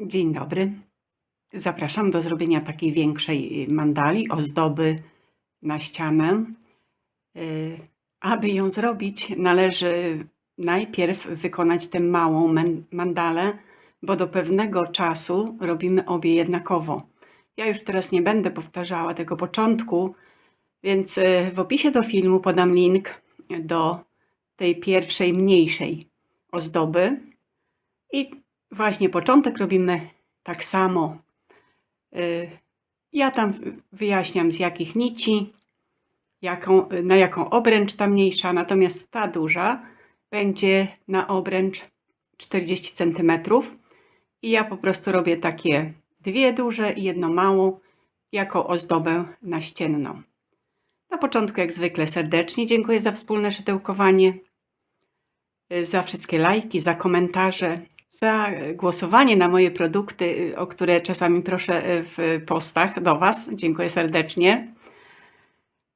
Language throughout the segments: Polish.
Dzień dobry. Zapraszam do zrobienia takiej większej y, mandali, ozdoby na ścianę. Y, Aby ją zrobić, należy najpierw wykonać tę małą mandalę, bo do pewnego czasu robimy obie jednakowo. Ja już teraz nie będę powtarzała tego początku, więc y, w opisie do filmu podam link do tej pierwszej, mniejszej ozdoby. I właśnie początek robimy tak samo. Y, Ja tam wyjaśniam z jakich nici, jaką, na jaką obręcz ta mniejsza, natomiast ta duża będzie na obręcz 40 cm. I ja po prostu robię takie dwie duże i jedną małą jako ozdobę naścienną. Na początku, jak zwykle, serdecznie dziękuję za wspólne szydełkowanie, y, za wszystkie lajki, za komentarze, za głosowanie na moje produkty, y, o które czasami proszę y, w postach do Was. Dziękuję serdecznie.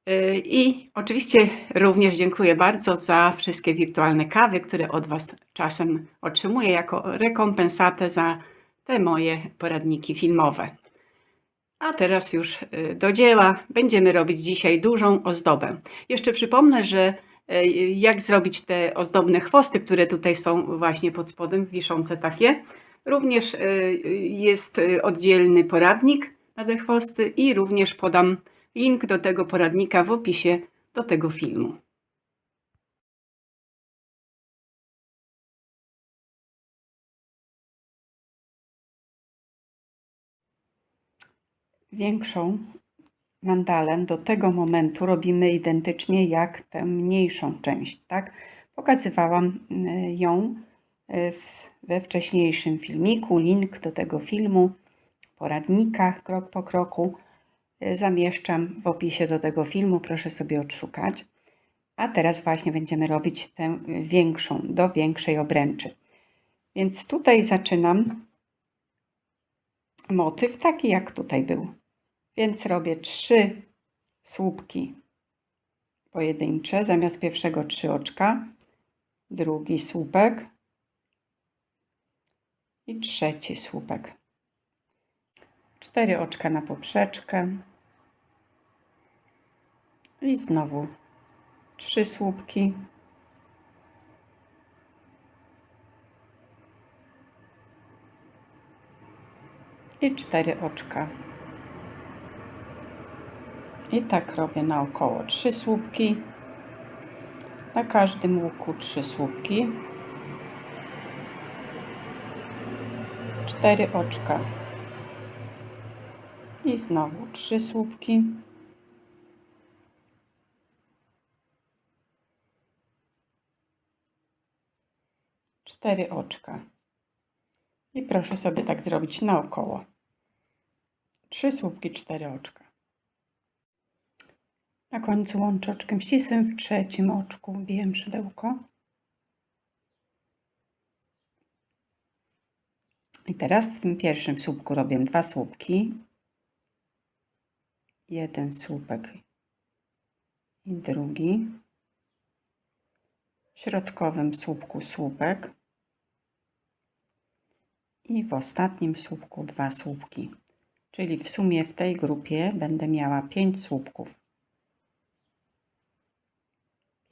Y, I oczywiście również dziękuję bardzo za wszystkie wirtualne kawy, które od Was czasem otrzymuję jako rekompensatę za te moje poradniki filmowe. A teraz już do dzieła. Będziemy robić dzisiaj dużą ozdobę. Jeszcze przypomnę, że jak zrobić te ozdobne chwosty, które tutaj są właśnie pod spodem, wiszące takie. Również y, jest y, oddzielny poradnik na te chwosty i również podam link do tego poradnika w opisie do tego filmu. Większą mandalę do tego momentu robimy identycznie jak tę mniejszą część, tak? Pokazywałam y, ją y, we wcześniejszym filmiku, link do tego filmu, poradnikach krok po kroku y, zamieszczam w opisie do tego filmu, proszę sobie odszukać. A teraz właśnie będziemy robić tę większą, do większej obręczy. Więc tutaj zaczynam motyw taki jak tutaj był. Więc robię trzy słupki pojedyncze, zamiast pierwszego trzy oczka, drugi słupek i trzeci słupek. Cztery oczka na poprzeczkę i znowu trzy słupki. I cztery oczka. I tak robię naokoło. Trzy słupki. Na każdym łuku trzy słupki. Cztery oczka. I znowu trzy słupki. Cztery oczka. I proszę sobie tak zrobić naokoło. Trzy słupki, cztery oczka. Na końcu łączę oczkiem ścisłym, w trzecim oczku wbijam szydełko. I teraz w tym pierwszym słupku robię dwa słupki. Jeden słupek i drugi. W środkowym słupku słupek. I w ostatnim słupku dwa słupki. Czyli w sumie w tej grupie będę miała pięć słupków.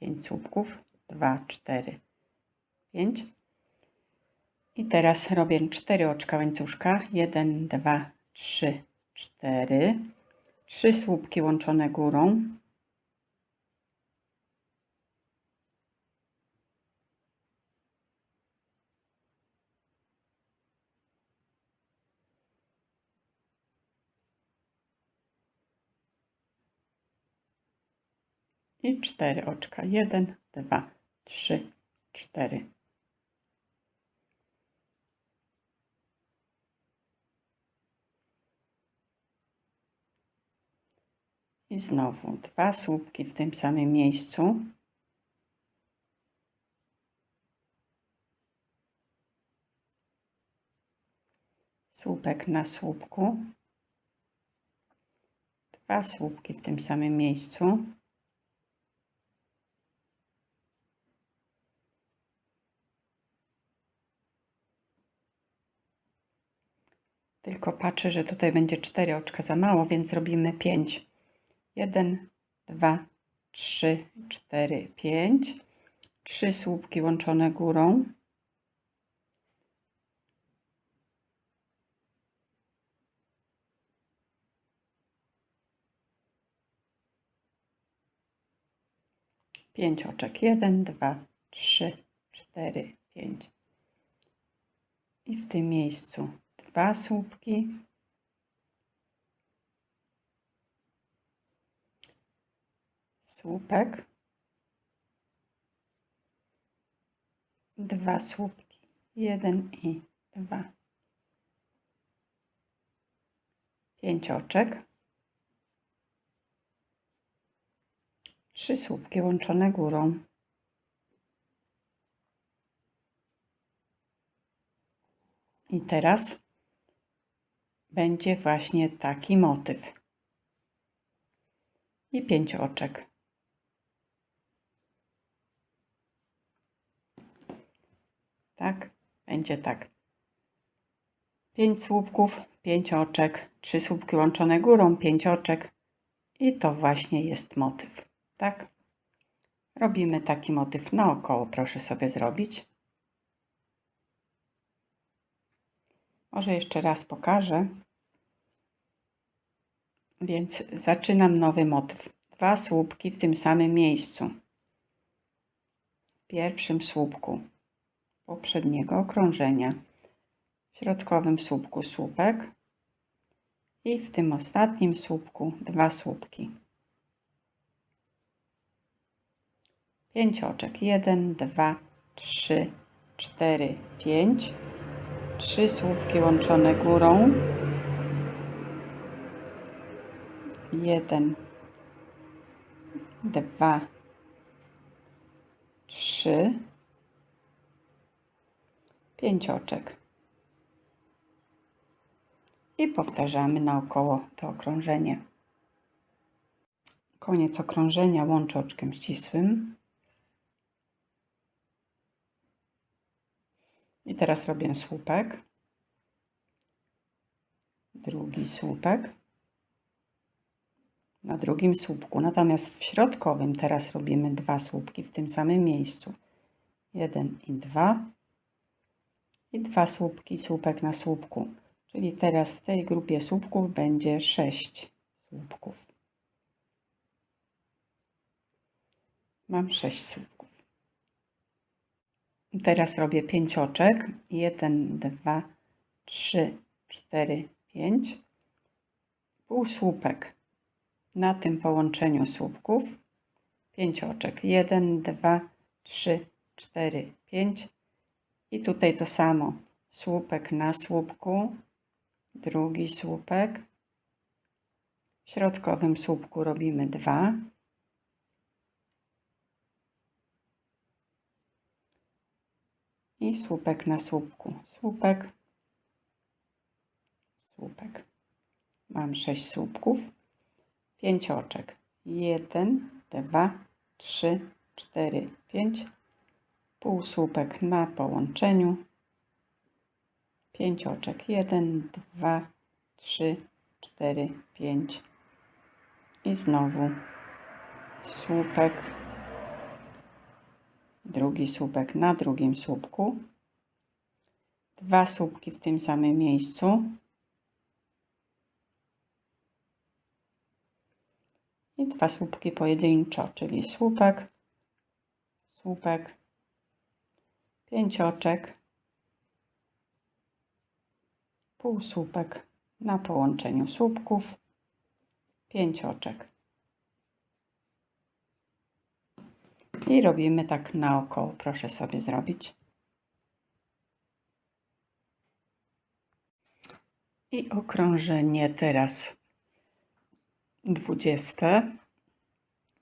5 słupków, 2, 4, 5. I teraz robię 4 oczka łańcuszka, 1, 2, 3, 4. 3 słupki łączone górą. I 4 oczka, 1, 2, 3, 4. I znowu dwa słupki w tym samym miejscu. Słupek na słupku. Dwa słupki w tym samym miejscu. Tylko patrzę, że tutaj będzie 4 oczka za mało, więc robimy 5. 1, 2, 3, 4, 5. 3 słupki łączone górą. Pięć oczek. Jeden, dwa, trzy, cztery, pięć. I w tym miejscu dwa słupki. Słupek. Dwa słupki. Jeden i dwa. Pięć oczek. Trzy słupki łączone górą. I teraz będzie właśnie taki motyw. I pięć oczek. Tak, będzie tak. Pięć słupków, pięć oczek, trzy słupki łączone górą, pięć oczek. I to właśnie jest motyw. Tak? Robimy taki motyw naokoło, proszę sobie zrobić. Może jeszcze raz pokażę. Więc zaczynam nowy motyw. Dwa słupki w tym samym miejscu. W pierwszym słupku poprzedniego okrążenia. W środkowym słupku słupek i w tym ostatnim słupku dwa słupki. Pięć oczek. Jeden, dwa, trzy, cztery, pięć. Trzy słupki łączone górą. Jeden, dwa, trzy, pięć oczek. I powtarzamy naokoło to okrążenie. Koniec okrążenia łączę oczkiem ścisłym. I teraz robię słupek. Drugi słupek. Na drugim słupku. Natomiast w środkowym teraz robimy dwa słupki w tym samym miejscu. Jeden i dwa. I dwa słupki, słupek na słupku. Czyli teraz w tej grupie słupków będzie sześć słupków. Mam sześć słupków. Teraz robię pięć oczek. Jeden, dwa, trzy, cztery, pięć. Półsłupek na tym połączeniu słupków. Pięć oczek. Jeden, dwa, trzy, cztery, pięć. I tutaj to samo. Słupek na słupku. Drugi słupek. W środkowym słupku robimy dwa. I słupek na słupku. Słupek, słupek. Mam sześć słupków, pięć oczek. Jeden, dwa, trzy, cztery, pięć. Półsłupek na połączeniu. Pięć oczek. Jeden, dwa, trzy, cztery, pięć. I znowu słupek drugi słupek na drugim słupku, dwa słupki w tym samym miejscu. I dwa słupki pojedynczo, czyli słupek, słupek, pięć oczek, półsłupek na połączeniu słupków, pięć oczek. I robimy tak naokoło. Proszę sobie zrobić. I okrążenie teraz dwudzieste.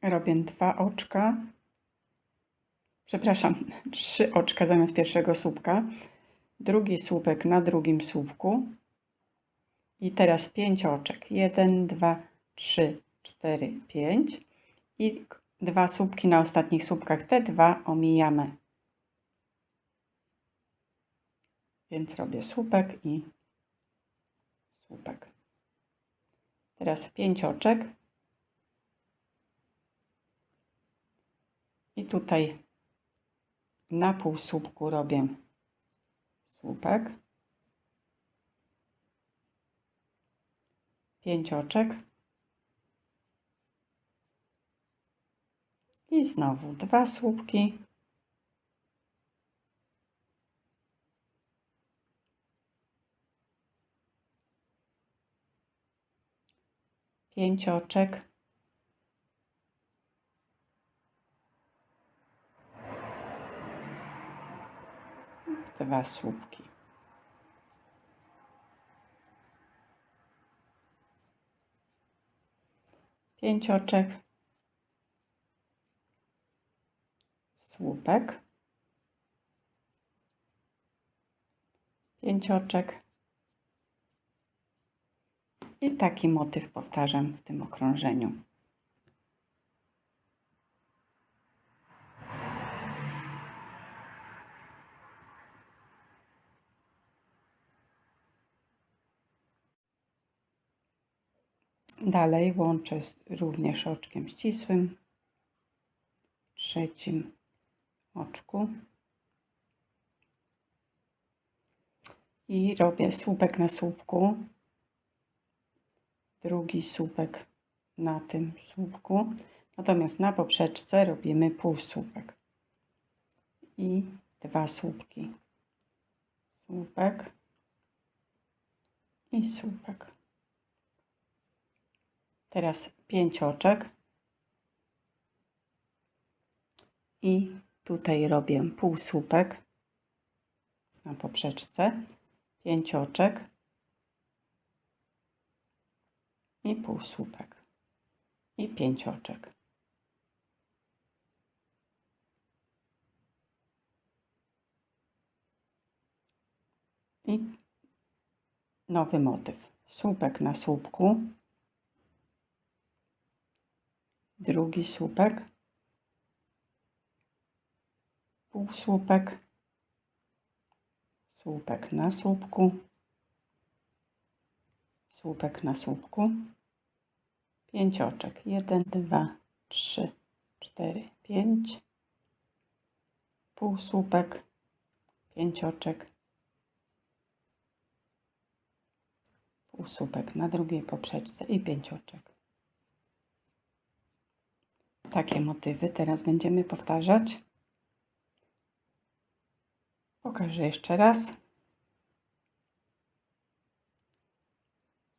Robię dwa oczka. Przepraszam, trzy oczka zamiast pierwszego słupka. Drugi słupek na drugim słupku. I teraz pięć oczek. Jeden, dwa, trzy, cztery, pięć. I dwa słupki na ostatnich słupkach. Te dwa omijamy. Więc robię słupek i słupek. Teraz pięć oczek. I tutaj na pół słupku robię słupek. Pięć oczek. I znowu dwa słupki. Pięć oczek. Dwa słupki. Pięć Słupek. Pięć oczek. I taki motyw powtarzam w tym okrążeniu. Dalej łączę również oczkiem ścisłym, trzecim oczku. I robię słupek na słupku, drugi słupek na tym słupku, natomiast na poprzeczce robimy półsłupek. I dwa słupki, słupek i słupek. Teraz pięć oczek. I tutaj robię półsłupek na poprzeczce. Pięć oczek. I półsłupek. I pięć oczek. I nowy motyw. Słupek na słupku drugi słupek, półsłupek, słupek na słupku, słupek na słupku, oczek, jeden, dwa, trzy, cztery, pięć, półsłupek, pięć oczek, półsłupek na drugiej poprzeczce i pięć oczek. Takie motywy teraz będziemy powtarzać. Pokażę jeszcze raz.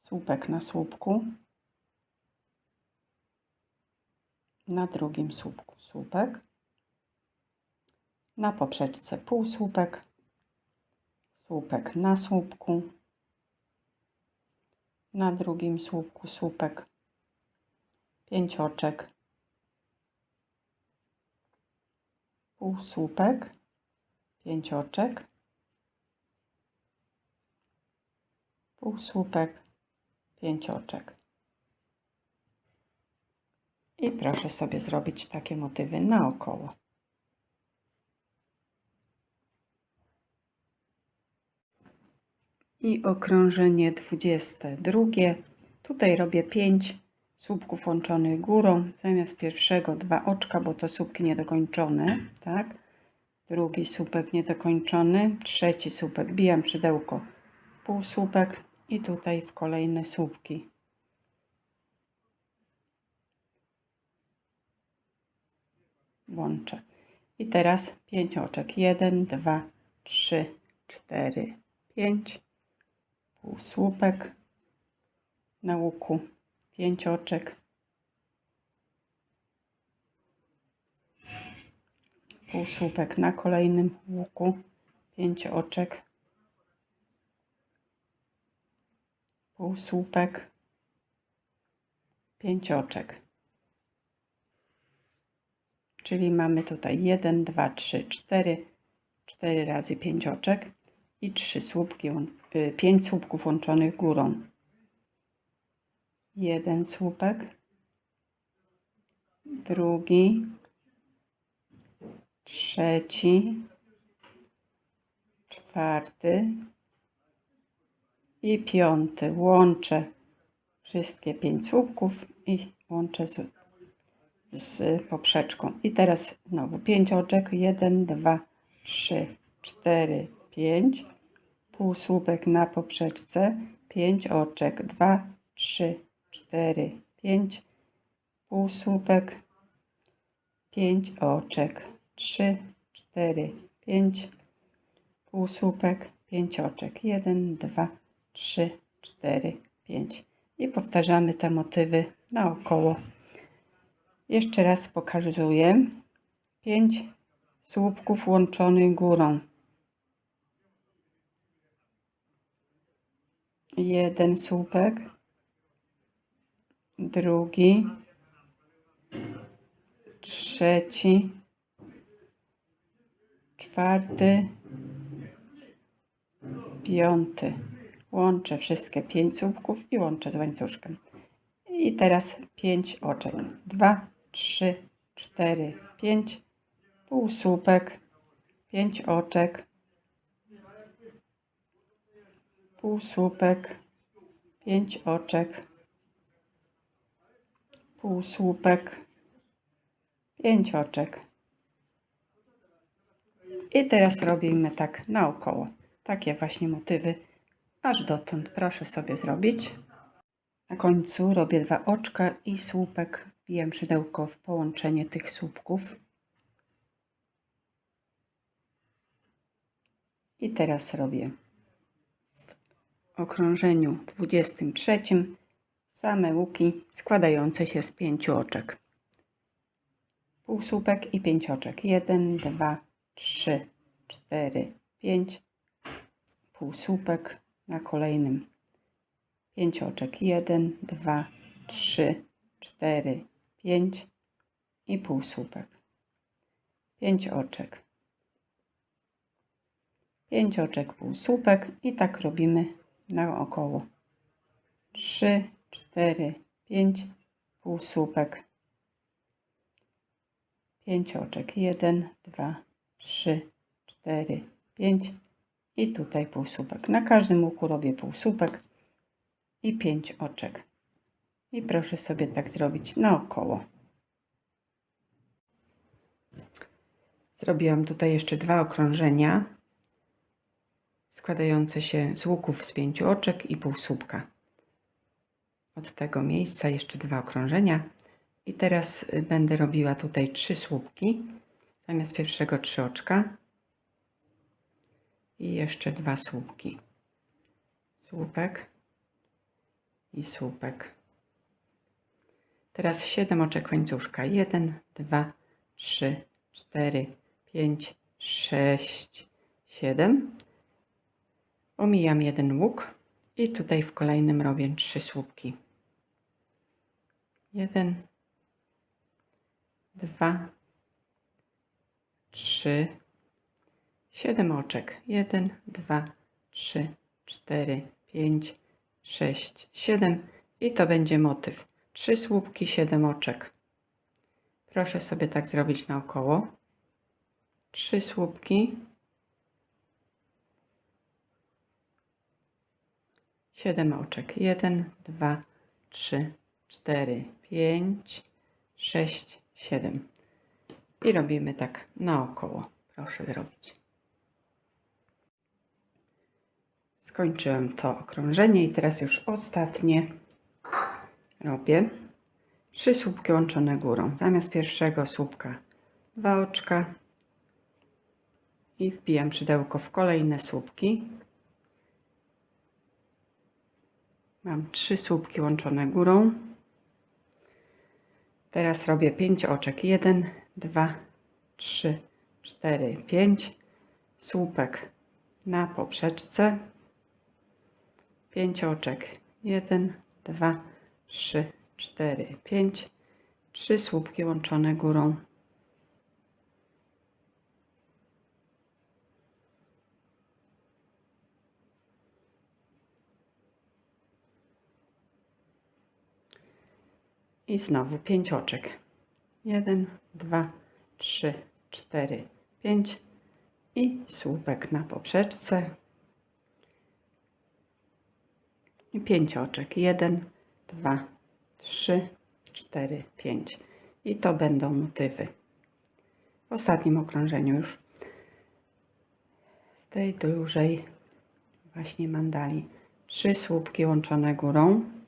Słupek na słupku. Na drugim słupku słupek. Na poprzeczce półsłupek. Słupek na słupku. Na drugim słupku słupek. Pięć oczek półsłupek, pięć oczek, półsłupek, pięć oczek. I proszę sobie zrobić takie motywy naokoło. I okrążenie 22. Tutaj robię 5 słupków łączonych górą. Zamiast pierwszego dwa oczka, bo to słupki niedokończone, tak? Drugi słupek niedokończony, trzeci słupek, bijam szydełko, półsłupek i tutaj w kolejne słupki. Łączę. I teraz pięć oczek. Jeden, dwa, trzy, cztery, pięć. Półsłupek na łuku pięć oczek, półsłupek na kolejnym łuku, pięć oczek, półsłupek, pięć oczek. Czyli mamy tutaj 1, 2, 3, 4, 4 razy 5 oczek i 3 słupki, 5 słupków łączonych górą jeden słupek, drugi, trzeci, czwarty, I piąty łączę wszystkie pięć słupków i łączę z, z poprzeczką. I teraz znowu pięć oczek. Jeden, dwa, trzy, cztery, pięć. Półsłupek na poprzeczce. Pięć oczek. Dwa, trzy, cztery, pięć. Półsłupek. Pięć oczek. Trzy, cztery, pięć. Półsłupek. Pięć oczek. Jeden, dwa, trzy, cztery, pięć. I powtarzamy te motywy naokoło. Jeszcze raz pokazuję. Pięć słupków łączonych górą. Jeden słupek, drugi, trzeci, czwarty, piąty. Łączę wszystkie pięć słupków i łączę z łańcuszkiem. I teraz pięć oczek. Dwa, trzy, cztery, pięć. Półsłupek, pięć oczek. Półsłupek, pięć oczek. Półsłupek, pięć oczek. I teraz robimy tak naokoło. Takie właśnie motywy aż dotąd. Proszę sobie zrobić. Na końcu robię dwa oczka i słupek. Wbijam szydełko w połączenie tych słupków. I teraz robię w okrążeniu 23 same łuki składające się z pięciu oczek. Półsłupek i pięć oczek. 1, 2, 3, 4, 5. Półsłupek na kolejnym. Pięć oczek. 1, 2, 3, 4, 5 i półsłupek. Pięć oczek. Pięć oczek, półsłupek i tak robimy naokoło. 3, 4, 5, półsłupek. Pięć oczek. 1, 2, 3, 4, 5 i tutaj półsłupek. Na każdym łuku robię półsłupek i pięć oczek. I proszę sobie tak zrobić naokoło. Zrobiłam tutaj jeszcze dwa okrążenia składające się z łuków z pięciu oczek i półsłupka. Od tego miejsca jeszcze dwa okrążenia. I teraz będę robiła tutaj trzy słupki. Zamiast pierwszego trzy oczka. I jeszcze dwa słupki. Słupek i słupek. Teraz 7 oczek łańcuszka. 1, 2, 3, 4, 5, 6, 7. Omijam jeden łuk i tutaj w kolejnym robię trzy słupki. 1, 2, 3, 7 oczek. 1, 2, 3, 4, 5, 6, 7 i to będzie motyw. 3 słupki, 7 oczek. Proszę sobie tak zrobić naokoło. 3 słupki, 7 oczek. 1, 2, 3, 4, 5, 6, 7. I robimy tak naokoło. Proszę zrobić. Skończyłem to okrążenie i teraz już ostatnie robię. Trzy słupki łączone górą. Zamiast pierwszego słupka dwa oczka i wbijam szydełko w kolejne słupki. Mam trzy słupki łączone górą. Teraz robię pięć oczek. Jeden, dwa, trzy, cztery, pięć. Słupek na poprzeczce. Pięć oczek. Jeden, dwa, trzy, cztery, pięć. Trzy słupki łączone górą. I znowu pięć oczek. Jeden, dwa, trzy, cztery, pięć i słupek na poprzeczce. i pięć oczek. Jeden, dwa, trzy, cztery, pięć. I to będą motywy. W ostatnim okrążeniu już w tej dużej właśnie mandali. Trzy słupki łączone górą.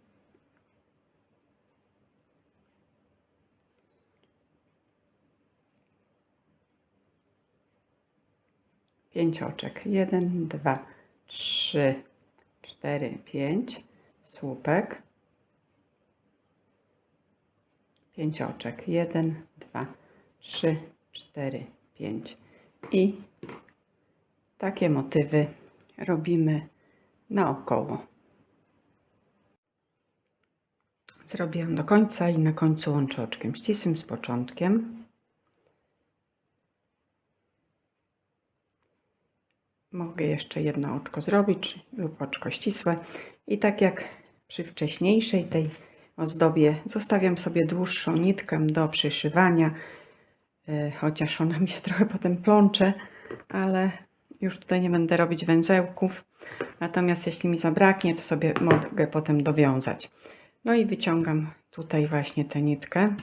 Pięć oczek. Jeden, dwa, trzy, cztery, pięć. Słupek. Pięć oczek. Jeden, dwa, trzy, cztery, pięć. I takie motywy robimy naokoło. Zrobiłam do końca i na końcu łączę oczkiem ścisłym z początkiem. Mogę jeszcze jedno oczko zrobić lub oczko ścisłe. I tak jak przy wcześniejszej tej ozdobie zostawiam sobie dłuższą nitkę do przyszywania, e, chociaż ona mi się trochę potem plącze, ale już tutaj nie będę robić węzełków. Natomiast jeśli mi zabraknie, to sobie mogę potem dowiązać. No i wyciągam tutaj właśnie tę nitkę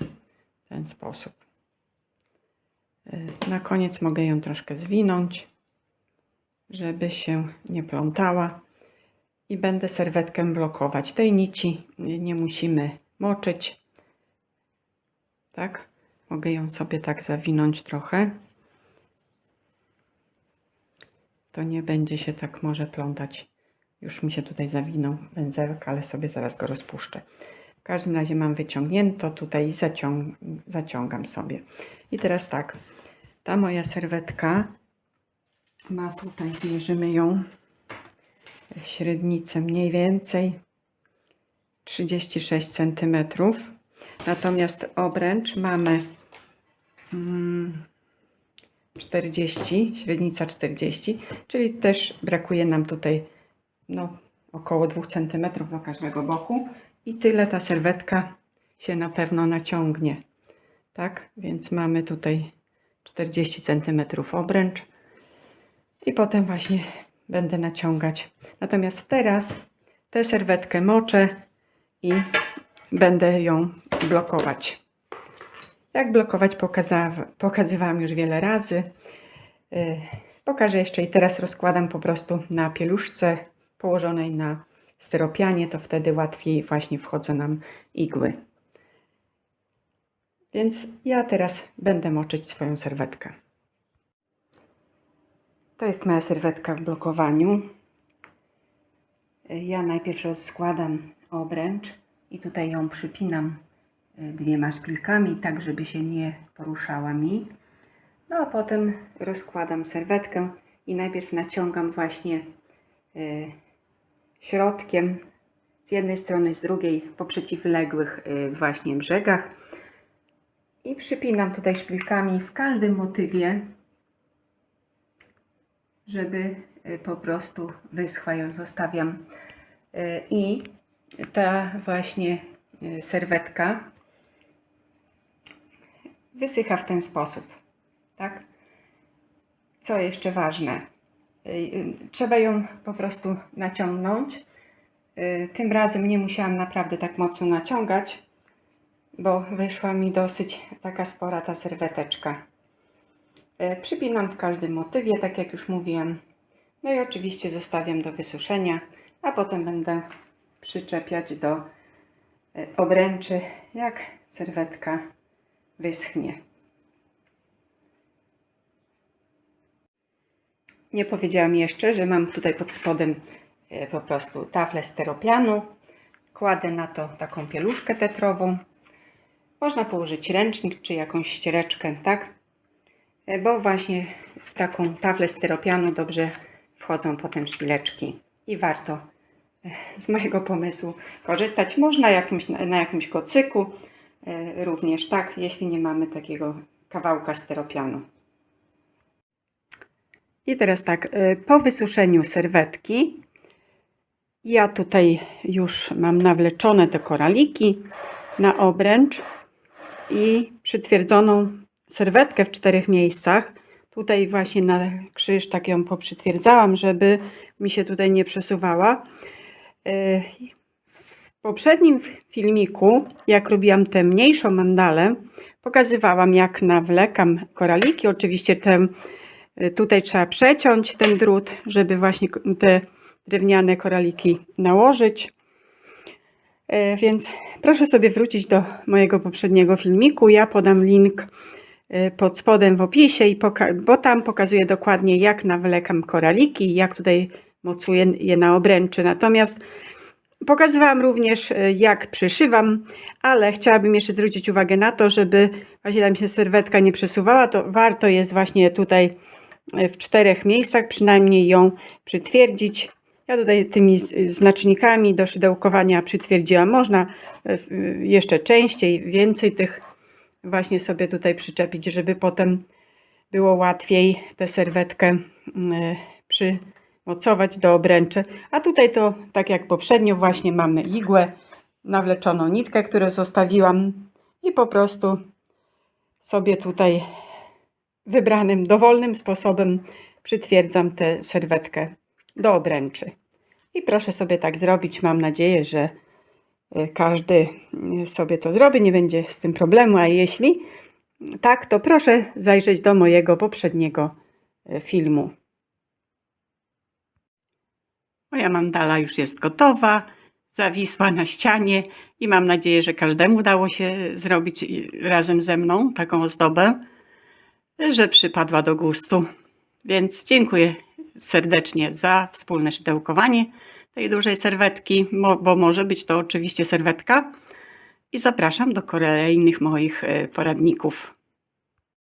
w ten sposób. E, Na koniec mogę ją troszkę zwinąć, żeby się nie plątała. I będę serwetkę blokować. Tej nici nie musimy moczyć. Tak? Mogę ją sobie tak zawinąć trochę. To nie będzie się tak może plątać. Już mi się tutaj zawinął węzełek, ale sobie zaraz go rozpuszczę. W każdym razie mam wyciągnięto tutaj i zaciąg zaciągam sobie. I teraz tak, ta moja serwetka ma tutaj, mierzymy ją średnicę mniej więcej 36 cm. Natomiast obręcz mamy mm, 40, średnica 40, czyli też brakuje nam tutaj no, około 2 cm do każdego boku i tyle ta serwetka się na pewno naciągnie. Tak, więc mamy tutaj 40 cm obręcz i potem właśnie będę naciągać. Natomiast teraz tę serwetkę moczę i będę ją blokować. Jak blokować pokazywałam już wiele razy. Yy, Pokażę jeszcze i teraz rozkładam po prostu na pieluszce położonej na styropianie, to wtedy łatwiej właśnie wchodzą nam igły. Więc ja teraz będę moczyć swoją serwetkę. To jest moja serwetka w blokowaniu. Ja najpierw rozkładam obręcz i tutaj ją przypinam y, dwiema szpilkami, tak żeby się nie poruszała mi. No a potem rozkładam serwetkę i najpierw naciągam właśnie y, środkiem z jednej strony, z drugiej po przeciwległych y, właśnie brzegach i przypinam tutaj szpilkami w każdym motywie, żeby y, po prostu wyschła ją zostawiam Y, i ta właśnie y, serwetka wysycha w ten sposób, tak? Co jeszcze ważne, trzeba ją po prostu naciągnąć. Tym razem nie musiałam naprawdę tak mocno naciągać, bo wyszła mi dosyć taka spora ta serweteczka. Y, Przypinam w każdym motywie, tak jak już mówiłam. No i oczywiście zostawiam do wysuszenia, a potem będę przyczepiać do y, obręczy, jak serwetka wyschnie. Nie powiedziałam jeszcze, że mam tutaj pod spodem e, po prostu taflę steropianu. Kładę na to taką pieluszkę tetrową. Można położyć ręcznik czy jakąś ściereczkę, tak? E, Bo właśnie w taką taflę steropianu dobrze wchodzą potem szpileczki i warto e, z mojego pomysłu korzystać. Można jakimś, na jakimś kocyku e, również, tak? Jeśli nie mamy takiego kawałka steropianu. I teraz tak, po wysuszeniu serwetki, ja tutaj już mam nawleczone te koraliki na obręcz i przytwierdzoną serwetkę w czterech miejscach. Tutaj właśnie na krzyż tak ją poprzytwierdzałam, żeby mi się tutaj nie przesuwała. E, W poprzednim filmiku, jak robiłam tę mniejszą mandalę, pokazywałam jak nawlekam koraliki. Oczywiście e, tutaj trzeba przeciąć ten drut, żeby właśnie te drewniane koraliki nałożyć. E, Więc proszę sobie wrócić do mojego poprzedniego filmiku. Ja podam link pod spodem w opisie, i bo tam pokazuję dokładnie jak nawlekam koraliki jak tutaj mocuję je na obręczy. Natomiast Pokazywałam również, e, jak przyszywam, ale chciałabym jeszcze zwrócić uwagę na to, żeby właśnie tam się serwetka nie przesuwała, to warto jest właśnie tutaj e, w czterech miejscach przynajmniej ją przytwierdzić. Ja tutaj tymi znacznikami do szydełkowania przytwierdziłam. Można jeszcze częściej, więcej tych właśnie sobie tutaj przyczepić, żeby potem było łatwiej tę serwetkę mm, przymocować do obręczy. A tutaj to, tak jak poprzednio, właśnie mamy igłę, nawleczoną nitkę, którą zostawiłam i po prostu sobie tutaj wybranym, dowolnym sposobem przytwierdzam tę serwetkę do obręczy. I proszę sobie tak zrobić. Mam nadzieję, że każdy e, sobie to zrobi, nie będzie z tym problemu, a jeśli tak, to proszę zajrzeć do mojego poprzedniego e, filmu. Moja mandala już jest gotowa, zawisła na ścianie i mam nadzieję, że każdemu udało się zrobić razem ze mną taką ozdobę, że przypadła do gustu. Więc dziękuję serdecznie za wspólne szydełkowanie tej dużej serwetki, bo może być to oczywiście serwetka. I zapraszam do kolejnych moich e, poradników.